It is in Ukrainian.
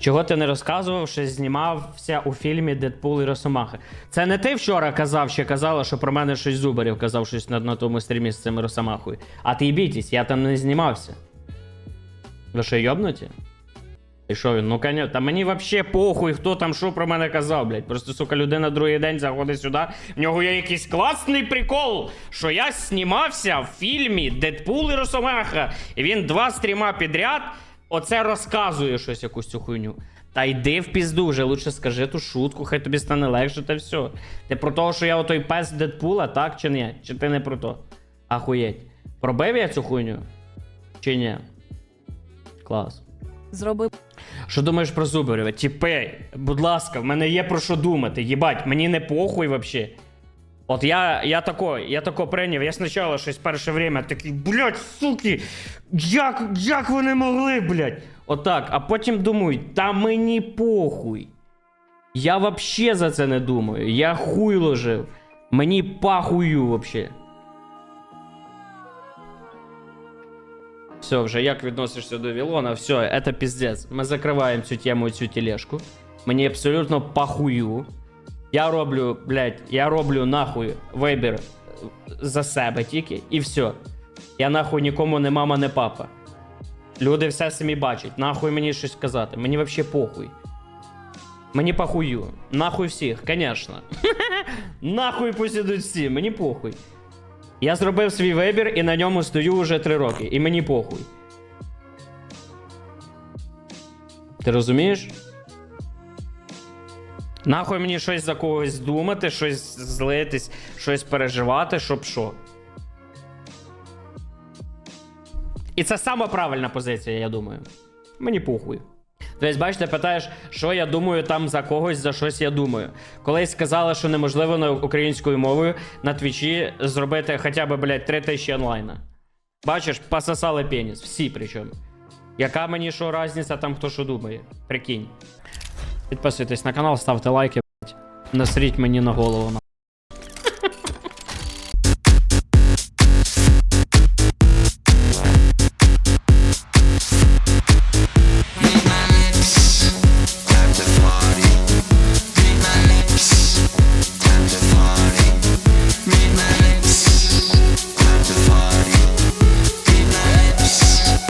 Чого ти не розказував, що знімався у фільмі Дедпул і Росомаха? Це не ти вчора казав, ще казала, що про мене щось зубарів казав щось на, на тому стрімі з цим Росомахою. А ти бійтесь, я там не знімався. Ви що, йобнуті? І що він? Ну, конечно, та мені вообще похуй, хто там що про мене казав, блядь. Просто, сука, людина другий день заходить сюди. В нього є якийсь класний прикол, що я знімався в фільмі Дедпул і Росомаха. І він два стріма підряд оце розказує щось якусь цю хуйню. Та йди в пізду, вже лучше скажи ту шутку, хай тобі стане легше, та все. Ти про те, що я отой пес Дедпула, так чи ні? Чи ти не про то? Ахуєть. Пробив я цю хуйню? Чи ні? Клас. Зроби Що думаєш про Зубарєва? Тіпе, будь ласка, в мене є про що думати. Їбать, мені не похуй вообще. От я, я тако, я тако прийняв, я спочатку щось перше время такий, блядь, суки, як, як вони могли, блядь? Отак, а потім думаю, та мені похуй. Я вообще за це не думаю. Я хуй ложив. Мені пахую вообще. Все, вже як відносишся до Вілона? Все, це піздець. Ми закриваємо цю тему, цю тележку. Мені абсолютно пахую. Я роблю, блядь, я роблю нахуй вибір за себе тільки, і все. Я нахуй нікому не мама, не папа. Люди все самі бачать. Нахуй мені щось казати. Мені вообще похуй. Мені похую. Нахуй всіх, конечно. Нахуй пусть ідуть всі, мені похуй. Я зробив свій вибір і на ньому стою вже три роки. І мені похуй. Ти розумієш? Нахуй мені щось за когось думати, щось злитись, щось переживати, щоб що. І це сама правильна позиція, я думаю. Мені похуй. Тобто, бачите, питаєш, що я думаю там за когось, за щось я думаю. Колись сказали, що неможливо на українською мовою на твічі зробити хоча б, блядь, 3 тисячі онлайна. Бачиш, пососали пеніс. Всі причому. Яка мені що різниця там хто що думає? Прикинь. Підписуйтесь на канал, ставте лайки. Насріть мені на голову.